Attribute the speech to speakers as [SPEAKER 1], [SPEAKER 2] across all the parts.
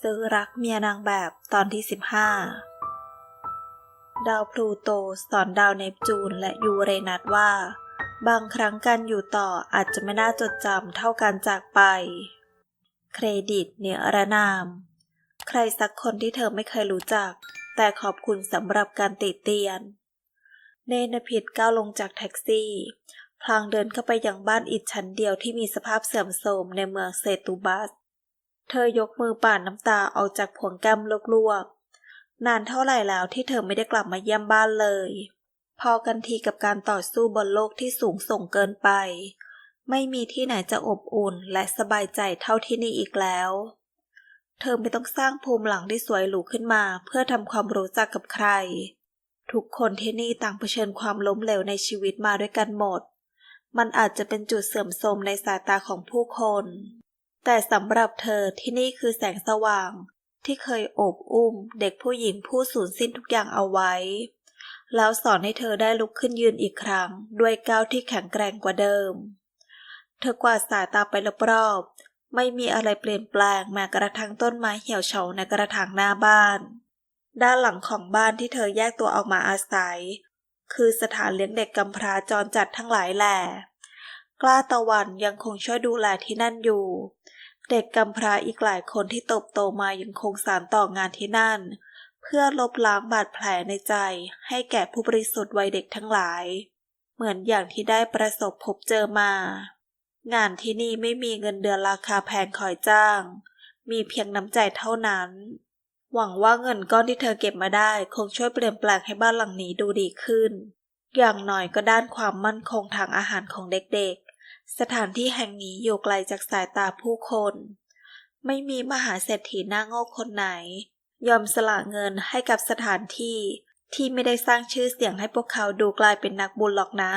[SPEAKER 1] ซื้อรักเมียนางแบบตอนที่ 15 ดาวพลูโตสอนดาวเนปจูนและยูเรนัสว่า บางครั้งการอยู่ต่ออาจจะไม่น่าจดจำเท่าการจากไป เครดิตเนียระนาม ใครสักคนที่เธอไม่เคยรู้จัก แต่ขอบคุณสำหรับการติเตียน เนนพิษก้าวลงจากแท็กซี่พลางเดินเข้าไปยังบ้านอิฐชั้นเดียวที่มีสภาพเสื่อมโทรมในเมืองเซตูบัส เธอยกมือป่านน้ำตาออกจากผวงแก้มลวกๆ นานเท่าไหร่แล้วที่เธอไม่ได้กลับมาเยี่ยมบ้านเลย พอกันทีกับการต่อสู้บนโลกที่สูงส่งเกินไป ไม่มีที่ไหนจะอบอุ่นและสบายใจเท่าที่นี่อีกแล้ว เธอไม่ต้องสร้างภูมิหลังที่สวยหรูขึ้นมา เพื่อทำความรู้จักกับใคร ทุกคนที่นี่ต่างเผชิญความล้มเหลวในชีวิตมาด้วยกันหมด มันอาจจะเป็นจุดเสื่อมโทรมในสายตาของผู้คน แต่สำหรับเธอที่นี่คือแสงสว่าง ที่เคยโอบอุ้ม เด็กผู้หญิงผู้สูญสิ้นทุกอย่างเอาไว้ แล้วสอนให้เธอได้ลุกขึ้นยืนอีกครั้ง ด้วยก้าวที่แข็งแกร่งกว่าเดิม เธอกวาดสายตาไปรอบๆไม่มีอะไรเปลี่ยนแปลงแม้กระทั่งต้นไม้เหี่ยวเฉาในกระถางหน้าบ้าน ด้านหลังของบ้านที่เธอแยกตัวออกมาอาศัย คือสถานเลี้ยงเด็กกำพร้าจรจัดทั้งหลายแหล่กล้าตะวันยังคงช่วยดูแลที่นั่นอยู่ เด็กกำพร้าอีกหลายคนที่โตบโตมายังคงสานต่องานที่นั่น เพื่อลบล้างบาดแผลในใจ ให้แก่ผู้บริสุทธิ์วัยเด็กทั้งหลาย เหมือนอย่างที่ได้ประสบพบเจอมา งานที่นี่ไม่มีเงินเดือนราคาแพงคอยจ้าง มีเพียงน้ำใจเท่านั้น หวังว่าเงินก้อนที่เธอเก็บมาได้คงช่วยเปลี่ยนแปลงให้บ้านหลังนี้ดูดีขึ้น อย่างน้อยก็ด้านความมั่นคงทางอาหารของเด็กๆ สถานที่แห่งนี้อยู่ไกลจากสายตาผู้คน ไม่มีมหาเศรษฐีหน้าโง่คนไหน ยอมสละเงินให้กับสถานที่ที่ไม่ได้สร้างชื่อเสียงให้พวกเขาดูกลายเป็นนักบุญหรอกนะ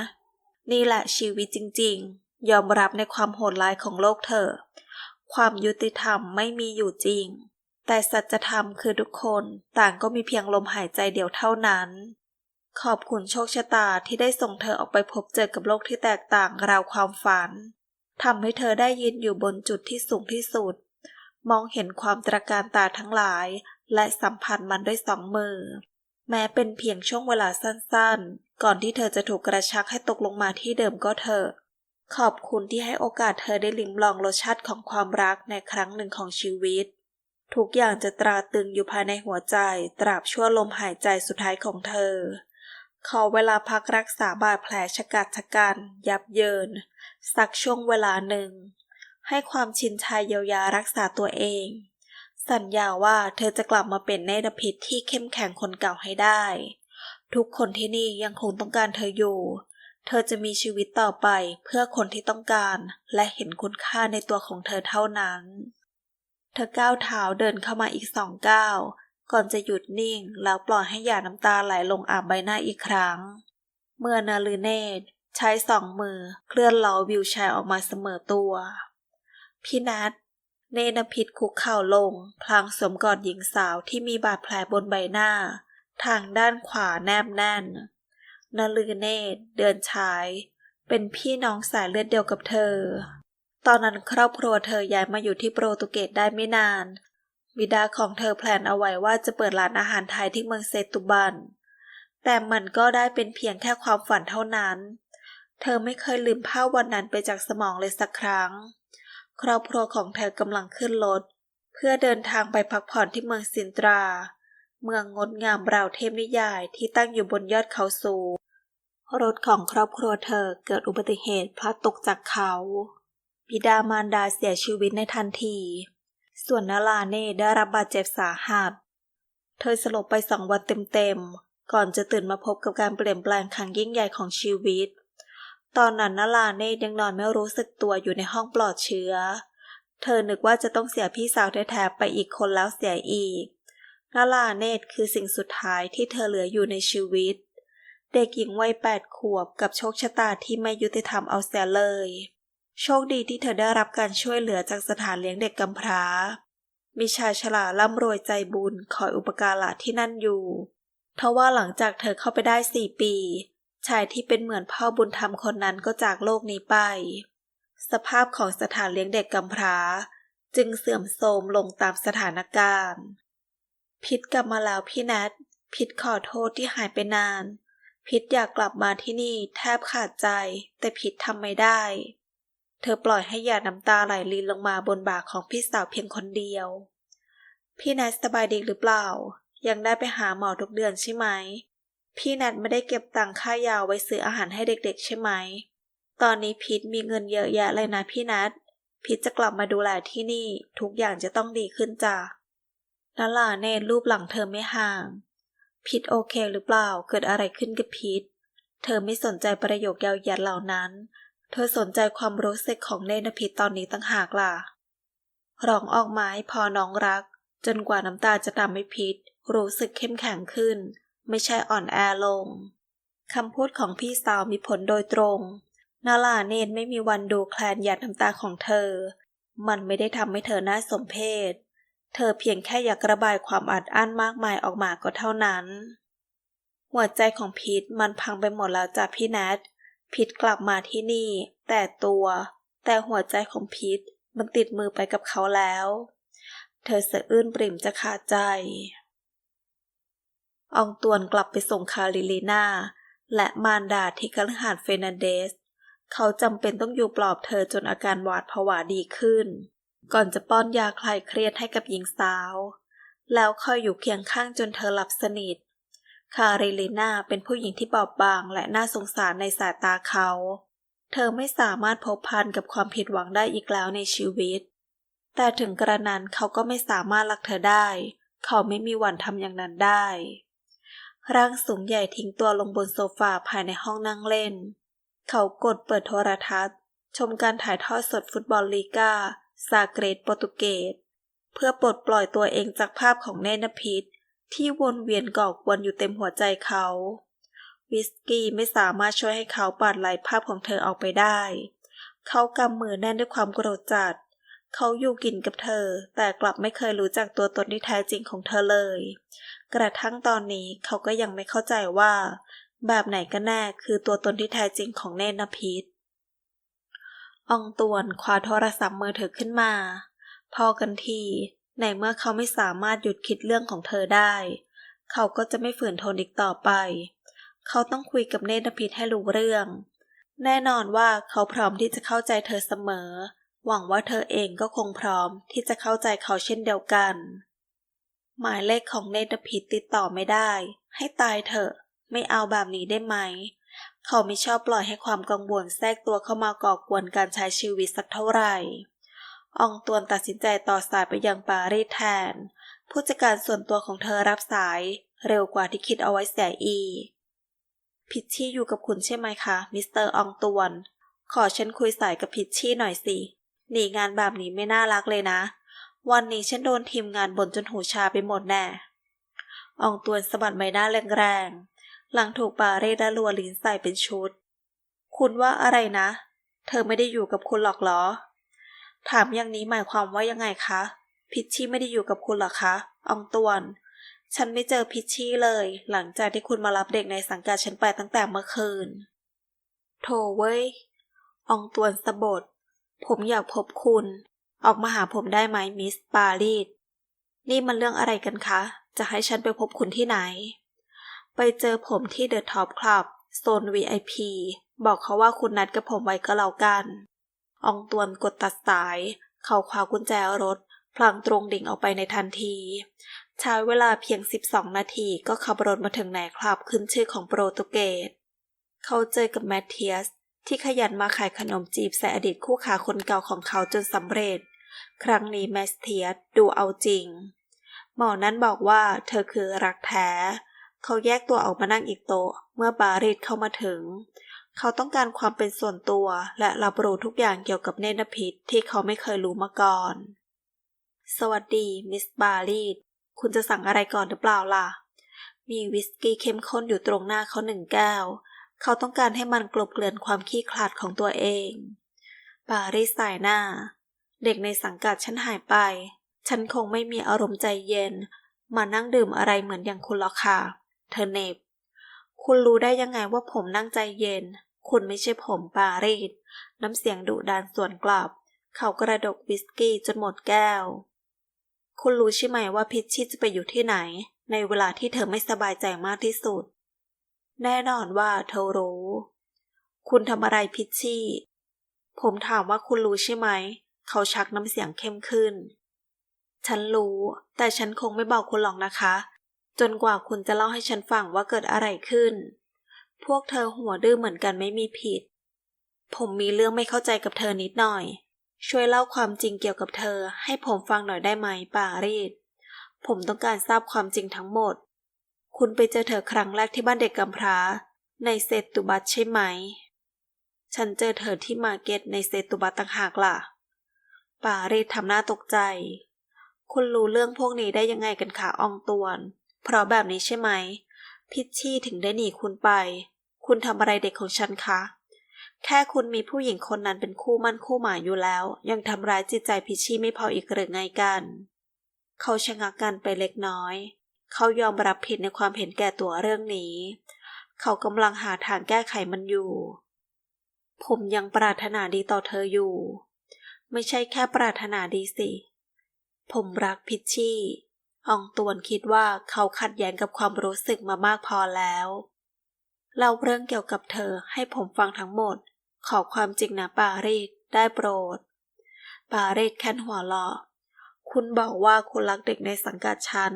[SPEAKER 1] นี่แหละชีวิตจริง ๆ ยอมรับในความโหดร้ายของโลกเธอความยุติธรรมไม่มีอยู่จริง แต่สัจธรรมคือทุกคนต่างก็มีเพียงลมหายใจเดียวเท่านั้น ขอบคุณโชคชะตาที่ได้ส่งเธอออกไปพบเจอกับโลกที่แตกต่างราวความฝันทำให้เธอได้ยืนอยู่บนจุดที่สูงที่สุด มองเห็นความตระการตาทั้งหลาย และสัมผัสมันด้วยสองมือ แม้เป็นเพียงช่วงเวลาสั้นๆ ก่อนที่เธอจะถูกกระชักให้ตกลงมาที่เดิมก็เถอะ ขอบคุณที่ให้โอกาสเธอได้ลิ้มลองรสชาติของความรักในครั้งหนึ่งของชีวิต ทุกอย่างจะตราตรึงอยู่ภายในหัวใจ ตราบชั่วลมหายใจสุดท้ายของเธอ ขอเวลาพักรักษาบาดแผลชะกัดชะกัน ยับเยิน สักช่วงเวลาหนึ่ง ให้ความชินชายเยียวยารักษาตัวเอง สัญญาว่าเธอจะกลับมาเป็นเนตรพิษที่เข้มแข็งคนเก่าให้ได้ ทุกคนที่นี่ยังคงต้องการเธออยู่ เธอจะมีชีวิตต่อไปเพื่อคนที่ต้องการและเห็นคุณค่าในตัวของเธอเท่านั้น เธอก้าวเท้าเดินเข้ามาอีกสองก้าว ก่อนจะหยุดนิ่งแล้วปล่อยให้หยาดน้ำตาไหลลงอาบใบหน้าอีกครั้ง เมื่อนาลือเนตรใช้สองมือเคลื่อนล้อวิวแชร์ออกมาเสมอตัว พี่นัทเนนพิษคุกเข่าลง พลางสวมกอดหญิงสาวที่มีบาดแผลบนใบหน้า ทางด้านขวาแนบแน่นนาลือเนตรเดินชาย เป็นพี่น้องสายเลือดเดียวกับเธอ ตอนนั้นครอบครัวเธอย้ายมาอยู่ที่โปรตุเกสได้ไม่นาน บิดาของเธอแพลนเอาไว้ว่าจะเปิดร้านอาหารไทยที่เมืองเซตุบัน แต่มันก็ได้เป็นเพียงแค่ความฝันเท่านั้น เธอไม่เคยลืมภาพวันนั้นไปจากสมองเลยสักครั้ง ครอบครัวของเธอกำลังขึ้นรถเพื่อเดินทางไปพักผ่อนที่เมืองซินตรา เมืองงดงามราวเทพนิยายที่ตั้งอยู่บนยอดเขาสูง รถของครอบครัวเธอเกิดอุบัติเหตุพลัดตกจากเขา บิดามารดาเสียชีวิตในทันที ส่วนนาลาเน่ได้รับบาดเจ็บสาหัส เธอสลบไปสองวันเต็มๆ ก่อนจะตื่นมาพบกับการเปลี่ยนแปลงครั้งยิ่งใหญ่ของชีวิต ตอนนั้นนาลาเน่ยังนอนไม่รู้สึกตัวอยู่ในห้องปลอดเชื้อ เธอนึกว่าจะต้องเสียพี่สาวแท้ๆไปอีกคนแล้วเสียอีกนาลาเนตคือสิ่งสุดท้ายที่เธอเหลืออยู่ในชีวิต เด็กหญิงวัยแปดขวบกับโชคชะตาที่ไม่ยุติธรรมเอาเสียเลย โชคดีที่เธอได้รับการช่วยเหลือจากสถานเลี้ยงเด็กกำพร้า มีชายฉลาดร่ำรวยใจบุญคอยอุปการะที่นั่นอยู่ทว่าหลังจากเธอเข้าไปได้สี่ปี ชายที่เป็นเหมือนพ่อบุญธรรมคนนั้นก็จากโลกนี้ไป สภาพของสถานเลี้ยงเด็กกำพร้า จึงเสื่อมโทรมลงตามสถานการณ์ พิษกลับมาแล้วพี่แนทพิษขอโทษที่หายไปนาน พิษอยากกลับมาที่นี่แทบขาดใจ แต่พิษทำไม่ได้ เธอปล่อยให้หยาดน้ำตาไหลลินลงมาบนบ่าของพี่สาวเพียงคนเดียว พี่แนทสบายดีหรือเปล่า ยังได้ไปหาหมอทุกเดือนใช่ไหม พี่แนทไม่ได้เก็บตังค่ายาไว้ซื้ออาหารให้เด็กๆ ใช่ไหม ตอนนี้พิษมีเงินเยอะแยะเลยนะพี่นัทพิษจะกลับมาดูแลที่นี่ ทุกอย่างจะต้องดีขึ้นจ้ะนาลาเนตรูปหลังเธอไม่ห่างพิษโอเคหรือเปล่า เกิดอะไรขึ้นกับพิษเธอไม่สนใจประโยคยาวยัดเหล่านั้น เธอสนใจความรู้สึกของเนตรพิษตอนนี้ตั้งหากล่ะ ร้องออกมาให้พอน้องรัก จนกว่าน้ำตาจะทำให้พิษ รู้สึกเข้มแข็งขึ้น ไม่ใช่อ่อนแอลง คำพูดของพี่สาวมีผลโดยตรง นาลาเนตรไม่มีวันดูแคลนหยาดน้ำตาของเธอ มันไม่ได้ทำให้เธอน่าสมเพชเธอเพียงแค่อยากระบายความอัดอั้นมากมายออกมาก็เท่านั้น หัวใจของพีทมันพังไปหมดแล้วจากพี่แนท พีทกลับมาที่นี่ แต่ตัว แต่หัวใจของพีทมันติดมือไปกับเขาแล้ว เธอสะอื้นปริ่มจะขาดใจ อองตวนกลับไปส่งคาริลีนาและมารดาที่คฤหาสน์เฟรนันเดส เขาจำเป็นต้องอยู่ปลอบเธอจนอาการหวาดผวาดีขึ้น ก่อนจะป้อนยาคลายเครียดให้กับหญิงสาว แล้วคอยอยู่เคียงข้างจนเธอหลับสนิท คาริลีนาเป็นผู้หญิงที่บอบบางและน่าสงสารในสายตาเขา เธอไม่สามารถพบพันกับความผิดหวังได้อีกแล้วในชีวิต แต่ถึงกระนั้นเขาก็ไม่สามารถรักเธอได้ เขาไม่มีวันทำอย่างนั้นได้ ร่างสูงใหญ่ทิ้งตัวลงบนโซฟาภายในห้องนั่งเล่น เขากดเปิดโทรทัศน์ ชมการถ่ายทอดสดฟุตบอลลีกาซาเกรดโปรตุเกสเพื่อปลดปล่อยตัวเองจากภาพของเนนพิษ ที่วนเวียนก่อกวนอยู่เต็มหัวใจเขา วิสกี้ไม่สามารถช่วยให้เขาปัดไหลภาพของเธอออกไปได้ เขากำมือแน่นด้วยความโกรธจัด เขาอยู่กินกับเธอ แต่กลับไม่เคยรู้จักตัวตนที่แท้จริงของเธอเลย กระทั่งตอนนี้เขาก็ยังไม่เข้าใจว่า แบบไหนกันแน่คือตัวตนที่แท้จริงของเนนพิษอองตวนคว้าโทรศัพท์มือถือขึ้นมา พอกันที ในเมื่อเขาไม่สามารถหยุดคิดเรื่องของเธอได้ เขาก็จะไม่ฝืนทนอีกต่อไป เขาต้องคุยกับเนตรพิษให้รู้เรื่อง แน่นอนว่าเขาพร้อมที่จะเข้าใจเธอเสมอ หวังว่าเธอเองก็คงพร้อมที่จะเข้าใจเขาเช่นเดียวกัน หมายเลขของเนตรพิษติดต่อไม่ได้ ให้ตายเถอะ ไม่เอาแบบนี้ได้ไหม เขาไม่ชอบปล่อยให้ความกังวลแทรกตัวเข้ามาก่อกวนการใช้ชีวิตสักเท่าไหร่ อองตวนตัดสินใจต่อสายไปยังปารีสแทน ผู้จัดการส่วนตัวของเธอรับสายเร็วกว่าที่คิดเอาไว้เสียอีกพิชชี่อยู่กับคุณใช่ไหมคะ มิสเตอร์อองตวน ขอฉันคุยสายกับพิชชี่หน่อยสิ หนีงานแบบนี้ไม่น่ารักเลยนะ วันนี้ฉันโดนทีมงานบ่นจนหูชาไปหมดแน่ อองตวนสะบัดใบหน้าแรงๆ หลังถูกปาเรดและลัวลิ้นใส่เป็นชุด คุณว่าอะไรนะ เธอไม่ได้อยู่กับคุณหรอกเหรอ ถามอย่างนี้หมายความว่ายังไงคะ พิชชี่ไม่ได้อยู่กับคุณหรอคะ อองตวน ฉันไม่เจอพิชชี่เลย หลังจากที่คุณมารับเด็กในสังกัดฉันไปตั้งแต่เมื่อคืน โถเว้ย อองตวนสะบด ผมอยากพบคุณ ออกมาหาผมได้ไหมมิสปารีส นี่มันเรื่องอะไรกันคะ จะให้ฉันไปพบคุณที่ไหน ไปเจอผมที่เดอะท็อปคลับโซน VIP บอกเขาว่าคุณนัดกับผมไว้ก็แล้วกัน อองตวนกดตัดสาย เขาคว้ากุญแจรถ พลางตรงดิ่งออกไปในทันที ใช้เวลาเพียง 12 นาทีก็ขับรถมาถึงในคลับขึ้นชื่อของโปรตุเกส เขาเจอกับแมทเทียส ที่ขยันมาขายขนมจีบใส่อดีตคู่ขาคนเก่าของเขาจนสำเร็จ ครั้งนี้แมสเทียสดูเอาจริง หมอนั้นบอกว่าเธอคือรักแท้ เขาแยกตัวออกมานั่งอีกโต๊ะเมื่อบาริสเข้ามาถึง เขาต้องการความเป็นส่วนตัวและรับรู้ทุกอย่างเกี่ยวกับเนนพิษที่เขาไม่เคยรู้มาก่อน สวัสดี มิสบาริสคุณจะสั่งอะไรก่อนหรือเปล่าล่ะ มีวิสกี้เข้มข้นอยู่ตรงหน้าเขาหนึ่งแก้ว เขาต้องการให้มันกลบเกลื่อนความขี้ขลาดของตัวเอง บาริสสายหน้า เด็กในสังกัดฉันหายไป ฉันคงไม่มีอารมณ์ใจเย็น มานั่งดื่มอะไรเหมือนอย่างคุณหรอกค่ะ เธอเนบ คุณรู้ได้ยังไงว่าผมนั่งใจเย็น คุณไม่ใช่ผมปารีสน้ำเสียงดุดันสวนกลับ เขากระดกวิสกี้จนหมดแก้ว คุณรู้ใช่ไหมว่าพิชชี่จะไปอยู่ที่ไหน ในเวลาที่เธอไม่สบายใจมากที่สุด แน่นอนว่าเธอรู้ คุณทำอะไรพิชชี่ ผมถามว่าคุณรู้ใช่ไหม เขาชักน้ำเสียงเข้มขึ้น ฉันรู้ แต่ฉันคงไม่บอกคุณหรอกนะคะ จนกว่าคุณจะเล่าให้ฉันฟังว่าเกิดอะไรขึ้น พวกเธอหัวดื้อเหมือนกันไม่มีผิด ผมมีเรื่องไม่เข้าใจกับเธอนิดหน่อย ช่วยเล่าความจริงเกี่ยวกับเธอ ให้ผมฟังหน่อยได้ไหมปารีสผมต้องการทราบความจริงทั้งหมด คุณไปเจอเธอครั้งแรกที่บ้านเด็กกำพร้า ในเซตุบัตใช่ไหม ฉันเจอเธอที่มาเก็ตในเซตุบัตต่างหากล่ะ ปารีสทำหน้าตกใจ คุณรู้เรื่องพวกนี้ได้ยังไงกันคะอองตวน เพราะแบบนี้ใช่ไหม พิชชี่ถึงได้หนีคุณไป คุณทำอะไรเด็กของฉันคะ แค่คุณมีผู้หญิงคนนั้นเป็นคู่มั่นคู่หมายอยู่แล้ว ยังทำร้ายจิตใจพิชชี่ไม่พออีกหรือไงกัน เขาชะงักกันไปเล็กน้อย เขายอมรับผิดในความเห็นแก่ตัวเรื่องนี้ เขากำลังหาทางแก้ไขมันอยู่ ผมยังปรารถนาดีต่อเธออยู่ ไม่ใช่แค่ปรารถนาดีสิ ผมรักพิชชี่ อองตวนคิดว่าเขาขัดแย้งกับความรู้สึกมามากพอแล้วเล่าเรื่องเกี่ยวกับเธอให้ผมฟังทั้งหมด ขอความจริงนะปารีสได้โปรด ปารีสแค่นหัวเราะคุณบอกว่าคุณรักเด็กในสังกัดฉัน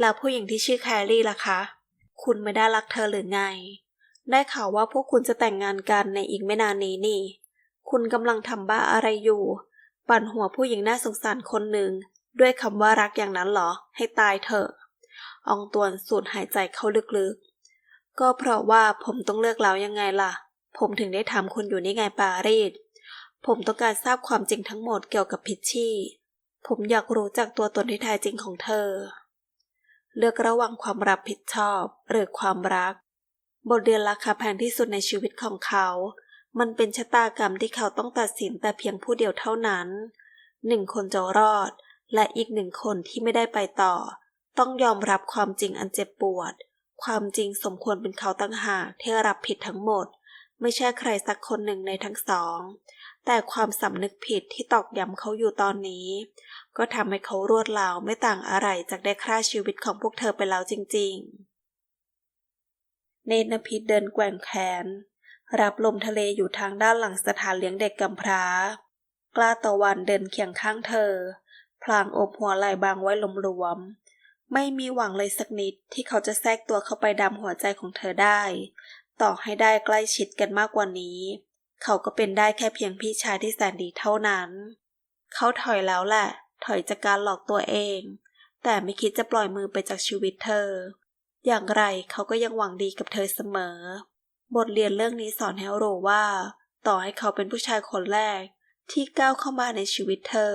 [SPEAKER 1] แล้วผู้หญิงที่ชื่อแคลรี่ล่ะคะ คุณไม่ได้รักเธอหรือไง ได้ข่าวว่าพวกคุณจะแต่งงานกันในอีกไม่นานนี้นี่ คุณกำลังทำบ้าอะไรอยู่ ปั่นหัวผู้หญิงน่าสงสารคนหนึ่ง ด้วยคำว่ารักอย่างนั้นเหรอ ให้ตายเถอะ อองตวนสูดหายใจเข้าลึกๆ ก็เพราะว่าผมต้องเลือกแล้วยังไงล่ะ ผมถึงได้ถามคุณอยู่นี่ไงปารีส ผมต้องการทราบความจริงทั้งหมดเกี่ยวกับพิชชี่ ผมอยากรู้จากตัวตนที่แท้จริงของเธอ เลือกระหว่างความรับผิดชอบหรือความรัก บทเรียนราคาแพงที่สุดในชีวิตของเขา มันเป็นชะตากรรมที่เขาต้องตัดสินแต่เพียงผู้เดียวเท่านั้น หนึ่งคนจะรอด และอีกหนึ่งคนที่ไม่ได้ไปต่อ ต้องยอมรับความจริงอันเจ็บปวด ความจริงสมควรเป็นเขาตั้งหากที่รับผิดทั้งหมด ไม่ใช่ใครสักคนหนึ่งในทั้งสอง แต่ความสำนึกผิดที่ตอกย้ำเขาอยู่ตอนนี้ ก็ทำให้เขารวดราวไม่ต่างอะไรจากได้ฆ่าชีวิตของพวกเธอไปแล้วจริง ๆ เนตรนพิษเดินแกว่งแขน รับลมทะเลอยู่ทางด้านหลังสถานเลี้ยงเด็กกำพร้า กล้าตะวันเดินเคียงข้างเธอ พลางอบหัวไหล่บางไว้หลวมๆไม่มีหวังเลยสักนิดที่เขาจะแทรกตัวเข้าไปดำหัวใจของเธอได้ ต่อให้ได้ใกล้ชิดกันมากกว่านี้ เขาก็เป็นได้แค่เพียงพี่ชายที่แสนดีเท่านั้น เขาถอยแล้วแหละ ถอยจากการหลอกตัวเอง แต่ไม่คิดจะปล่อยมือไปจากชีวิตเธอ อย่างไรเขาก็ยังหวังดีกับเธอเสมอ บทเรียนเรื่องนี้สอนให้รู้ว่า ต่อให้เขาเป็นผู้ชายคนแรกที่ก้าวเข้ามาในชีวิตเธอ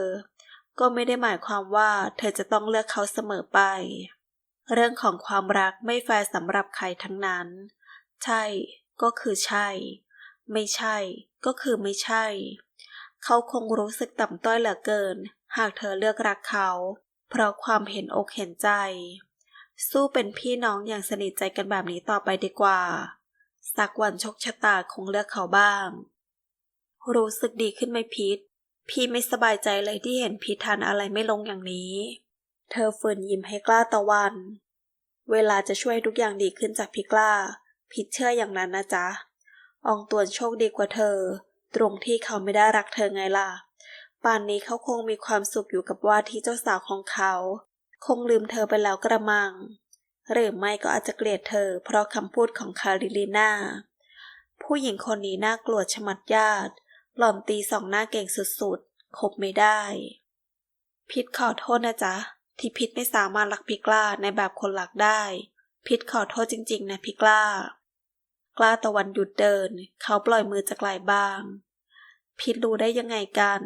[SPEAKER 1] ก็ไม่ได้หมายความว่าเธอจะต้องเลือกเขาเสมอไป เรื่องของความรักไม่แฟร์สำหรับใครทั้งนั้น ใช่ก็คือใช่ ไม่ใช่ก็คือไม่ใช่ เขาคงรู้สึกต่ำต้อยเหลือเกิน หากเธอเลือกรักเขา เพราะความเห็นอกเห็นใจ สู้เป็นพี่น้องอย่างสนิทใจกันแบบนี้ต่อไปดีกว่า สักวันโชคชะตาคงเลือกเขาบ้าง รู้สึกดีขึ้นไหมพีท พี่ไม่สบายใจเลยที่เห็นพีททานอะไรไม่ลงอย่างนี้ เธอฝืนยิ้มให้กล้าตะวัน เวลาจะช่วยทุกอย่างดีขึ้นจากพี่กล้า พีทเชื่ออย่างนั้นนะจ๊ะ อองตวนโชคดีกว่าเธอ ตรงที่เขาไม่ได้รักเธอไงล่ะ ป่านนี้เขาคงมีความสุขอยู่กับว่าที่เจ้าสาวของเขา คงลืมเธอไปแล้วกระมัง หรือไม่ก็อาจจะเกลียดเธอ เพราะคำพูดของคาริลีนาผู้หญิงคนนี้น่ากลัวชะมัดญาติ หล่อมตีสองหน้าเก่งสุดๆ คบไม่ได้ พิษขอโทษนะจ๊ะ ที่พิษไม่สามารถรักพิกล้าในแบบคนรักได้ พิษขอโทษจริง ๆ นะพิกล้า กล้าตะวันหยุดเดิน เขาปล่อยมือจากไหลบ้าง พิษรู้ได้ยังไงกัน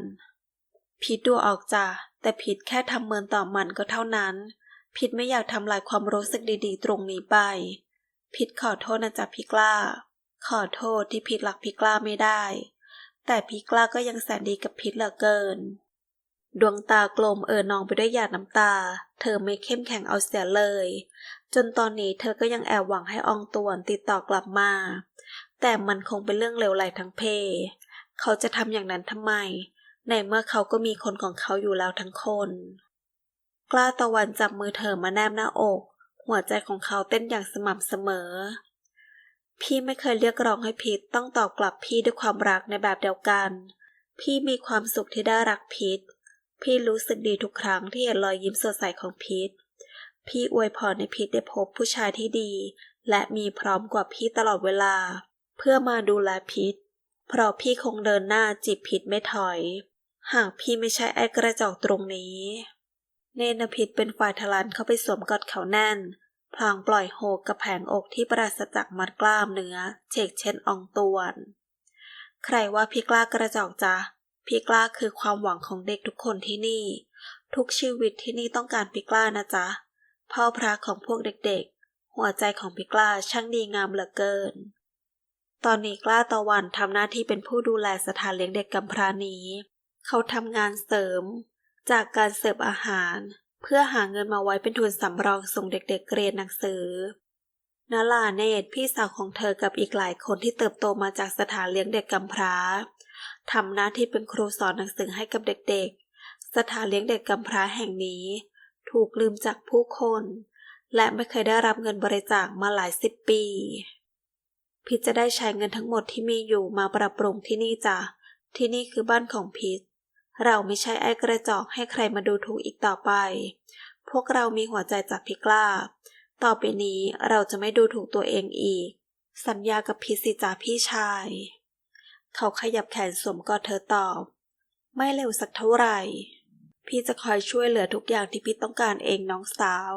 [SPEAKER 1] พิษดูออกจ้ะ แต่พิษแค่ทำเมินต่อมันก็เท่านั้น พิษไม่อยากทำลายความรู้สึกดีๆ ตรงนี้ไป พิษขอโทษนะจ๊ะพี่กล้า ขอโทษที่พิษรักพี่กล้าไม่ได้ แต่พี่กล้าก็ยังแสนดีกับพิษเหลือเกิน ดวงตากลมเอ่อนองไปด้วยหยาดน้ำตา เธอไม่เข้มแข็งเอาเสียเลย จนตอนนี้เธอก็ยังแอบหวังให้อองตวนติดต่อกลับมา แต่มันคงเป็นเรื่องเลวไหลทั้งเพ เขาจะทำอย่างนั้นทำไม ในเมื่อเขาก็มีคนของเขาอยู่แล้วทั้งคน กล้าตะวันจับมือเธอมาแนบหน้าอก หัวใจของเขาเต้นอย่างสม่ำเสมอ พี่ไม่เคยเรียกร้องให้พีทต้องตอบกลับพี่ด้วยความรักในแบบเดียวกัน พี่มีความสุขที่ได้รักพีทพี่รู้สึกดีทุกครั้งที่เห็นรอยยิ้มสดใสของพีทพี่อวยพรในพีทได้พบผู้ชายที่ดี และมีพร้อมกว่าพี่ตลอดเวลา เพื่อมาดูแลพีทเพราะพี่คงเดินหน้าจีบพีทไม่ถอย หากพี่ไม่ใช่ไอ้กระจอกตรงนี้ เนนพิษเป็นฝ่ายทลันเข้าไปสวมกอดเขาแน่น พลางปล่อยโฮกกับแผงอกที่ปราศจากมัดกล้ามเนื้อเฉกเช่นอองตวน ใครว่าพี่กล้ากระจอกจ๊ะพี่กล้าคือความหวังของเด็กทุกคนที่นี่ ทุกชีวิตที่นี่ต้องการพี่กล้านะจ๊ะพ่อพระของพวกเด็กๆ หัวใจของพี่กล้าช่างดีงามเหลือเกิน ตอนนี้กล้าตะวันทำหน้าที่เป็นผู้ดูแลสถานเลี้ยงเด็กกำพร้านี้ เขาทำงานเสริม จากการเสิร์ฟอาหาร เพื่อหาเงินมาไว้เป็นทุนสำรองส่งเด็กๆเรียนหนังสือนาลาเนตพี่สาวของเธอกับอีกหลายคนที่เติบโตมาจากสถานเลี้ยงเด็กกำพร้าทำหน้าที่เป็นครูสอนหนังสือให้กับเด็กๆ สถานเลี้ยงเด็กกำพร้าแห่งนี้ ถูกลืมจากผู้คน และไม่เคยได้รับเงินบริจาคมาหลายสิบปี พิษจะได้ใช้เงินทั้งหมดที่มีอยู่มาปรับปรุงที่นี่จ้ะที่นี่คือบ้านของพิษ เราไม่ใช่ไอ้กระจอกให้ใครมาดูถูกอีกต่อไป พวกเรามีหัวใจจากพิกล้า ต่อไปนี้เราจะไม่ดูถูกตัวเองอีก สัญญากับพิสิจ่าพี่ชาย เขาขยับแขนสวมกอดเธอตอบ ไม่เร็วสักเท่าไหร่ พี่จะคอยช่วยเหลือทุกอย่างที่พี่ต้องการเองน้องสาว